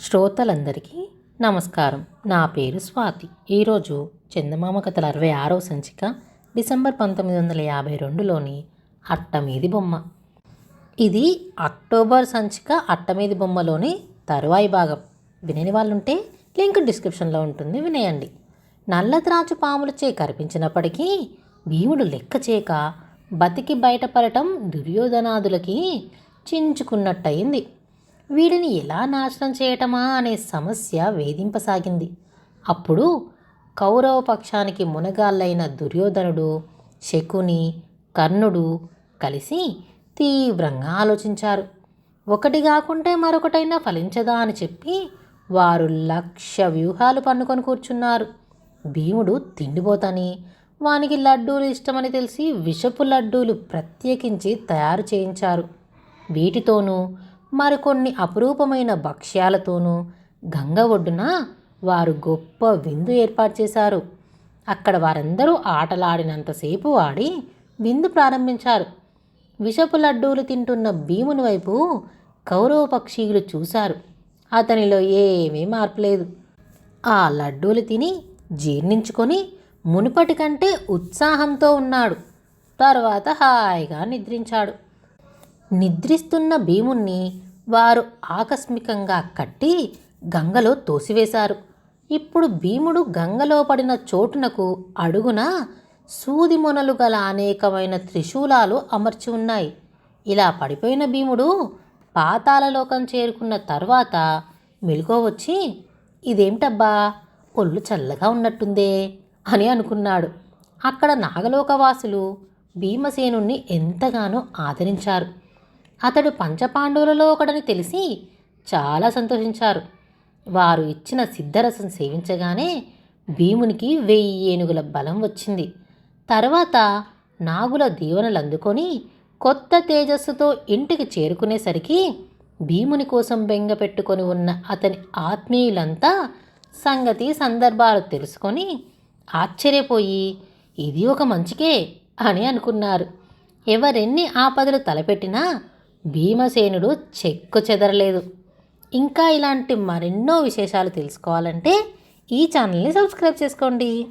శ్రోతలందరికీ నమస్కారం. నా పేరు స్వాతి. ఈరోజు చందమామ కథల అరవై ఆరవ సంచిక డిసెంబర్ పంతొమ్మిది వందల యాభై రెండులోని అట్టమీది బొమ్మ. ఇది అక్టోబర్ సంచిక అట్టమీది బొమ్మలోని తరువాయి భాగం. వినని వాళ్ళుంటే లింక్ డిస్క్రిప్షన్లో ఉంటుంది వినేయండి. నల్లత్రాచు పాములచే కనిపించినప్పటికీ భీముడు లెక్క చేయక బతికి బయటపడటం దుర్యోధనాదులకి చించుకున్నట్టయింది. వీడిని ఎలా నాశనం చేయటమా అనే సమస్య వేధింపసాగింది. అప్పుడు కౌరవ పక్షానికి మునగాళ్ళైన దుర్యోధనుడు శకుని కర్ణుడు కలిసి తీవ్రంగా ఆలోచించారు. ఒకటి కాకుంటే మరొకటైనా ఫలించదా అని చెప్పి వారు లక్ష వ్యూహాలు పన్నుకొని కూర్చున్నారు. భీముడు తిండిపోతని వానికి లడ్డూలు ఇష్టమని తెలిసి విషపు లడ్డూలు ప్రత్యేకించి తయారు చేయించారు. వీటితోనూ మరికొన్ని అపురూపమైన భక్ష్యాలతోనూ గంగ ఒడ్డున వారు గొప్ప విందు ఏర్పాటు చేశారు. అక్కడ వారందరూ ఆటలాడినంతసేపు ఆడి విందు ప్రారంభించారు. విషపు లడ్డూలు తింటున్న భీముని వైపు కౌరవ పక్షీయులు చూశారు. అతనిలో ఏమీ మార్పు లేదు. ఆ లడ్డూలు తిని జీర్ణించుకొని మునుపటి కంటే ఉత్సాహంతో ఉన్నాడు. తర్వాత హాయిగా నిద్రించాడు. నిద్రిస్తున్న భీముణ్ణి వారు ఆకస్మికంగా కట్టి గంగలో తోసివేశారు. ఇప్పుడు భీముడు గంగలో పడిన చోటునకు అడుగున సూది మొనలు గల అనేకమైన త్రిశూలాలు అమర్చి ఉన్నాయి. ఇలా పడిపోయిన భీముడు పాతాళలోకం చేరుకున్న తర్వాత మెలుకో వచ్చి ఇదేమిటబ్బా? ఒళ్ళు చల్లగా ఉన్నట్టుందే అని అనుకున్నాడు. అక్కడ నాగలోకవాసులు భీమసేనుణ్ణి ఎంతగానో ఆదరించారు. అతడు పంచపాండవులలో ఒకడని తెలిసి చాలా సంతోషించారు. వారు ఇచ్చిన సిద్ధరసం సేవించగానే భీమునికి వెయ్యి ఏనుగుల బలం వచ్చింది. తర్వాత నాగుల దీవెనలు అందుకొని కొత్త తేజస్సుతో ఇంటికి చేరుకునేసరికి భీముని కోసం బెంగ పెట్టుకొని ఉన్న అతని ఆత్మీయులంతా సంగతి సందర్భాలు తెలుసుకొని ఆశ్చర్యపోయి ఇది ఒక మంచికే అని అనుకున్నారు. ఎవరెన్ని ఆపదలు తలపెట్టినా భీమసేనుడు చెక్కు చెదరలేదు. ఇంకా ఇలాంటి మరెన్నో విశేషాలు తెలుసుకోవాలంటే ఈ ఛానల్ని సబ్స్క్రైబ్ చేసుకోండి.